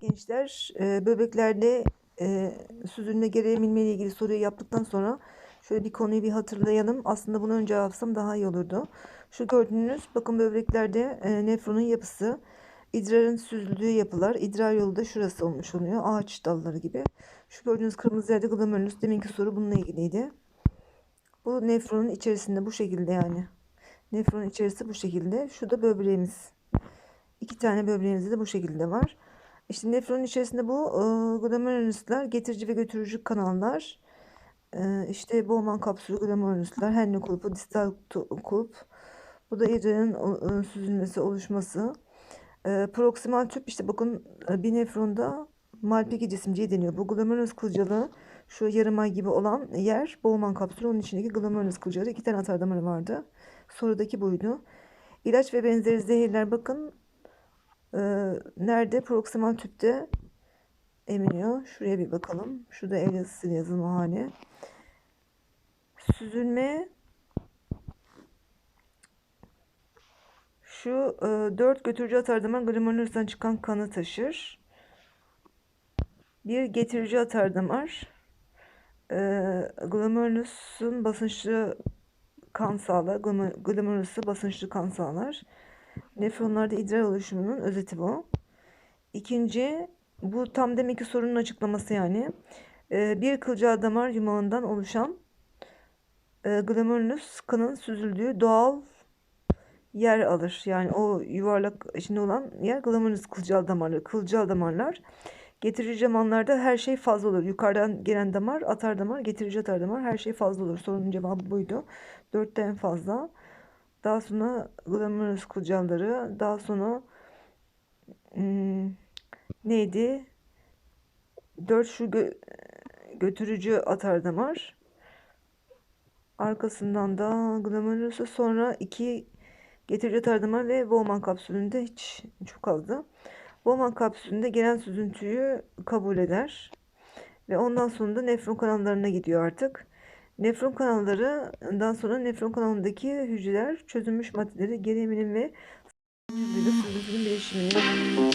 Gençler e, böbreklerde süzülme gereği ile ilgili soruyu yaptıktan sonra şöyle bir konuyu bir hatırlayalım. Aslında bunu önce yapsam daha iyi olurdu. Şu gördüğünüz bakın böbreklerde e, nefronun yapısı, idrarın süzüldüğü yapılar. İdrar yolu da şurası olmuş oluyor. Ağaç dalları gibi. Şu gördüğünüz kırmızı yerde glomerulus. Deminki soru bununla ilgiliydi. Bu nefronun içerisinde bu şekilde yani. Nefronun içerisi bu şekilde. Şu da böbreğimiz. İki tane böbreğimizde de bu şekilde var. İşte nefronun içerisinde bu e, glomeruluslar getirici ve götürücü kanallar. E, işte Bowman kapsülü glomeruluslar, Henle kulpu, distal kulp. Bu da idrarın e, süzülmesi, oluşması. E, proksimal tüp işte bakın bir nefronda Malpighi cisimciği deniyor. Bu glomerulus kılcalı şu yarım ay gibi olan yer Bowman kapsülü. Onun içindeki glomerulus kılcalı iki tane atar damarı vardı. Sorudaki buydu. İlaç ve benzeri zehirler bakın nerede? Proksimal tüpte eminiyor. Şuraya bir bakalım. Şurada el yazısı yazılma hali. Süzülme şu e, 4 götürücü atardamar glomerulüsten çıkan kanı taşır. Bir getirici atardamar e, glomerulusun basınçlı kan sağlar. Glomerulusu basınçlı kan sağlar. Nefronlarda idrar oluşumunun özeti bu. İkinci, bu tam demek ki sorunun açıklaması yani. Ee, bir kılcal damar yumağından oluşan e, glomerulus kanın süzüldüğü doğal yer alır. Yani o yuvarlak içinde olan yer glomerulus kılcal damarları. Kılcal damarlar getirici damarlarda her şey fazla olur. Yukarıdan gelen damar, atar damar, getirici atar damar her şey fazla olur. Sorunun cevabı buydu. Dörtte en fazla. Daha sonra glomerulus kılcalları. Daha sonra hmm, neydi? Dört şu gö götürücü atar damar. Arkasından da glomerulusu sonra iki getirici atar damar ve Bowman kapsülünde hiç çok azdı. Bowman kapsülünde gelen süzüntüyü kabul eder. Ve ondan sonra da nefron kanallarına gidiyor artık. Nefron kanallarından sonra nefron kanalındaki hücreler çözülmüş maddeleri geri emilim ve süzülüm bileşimini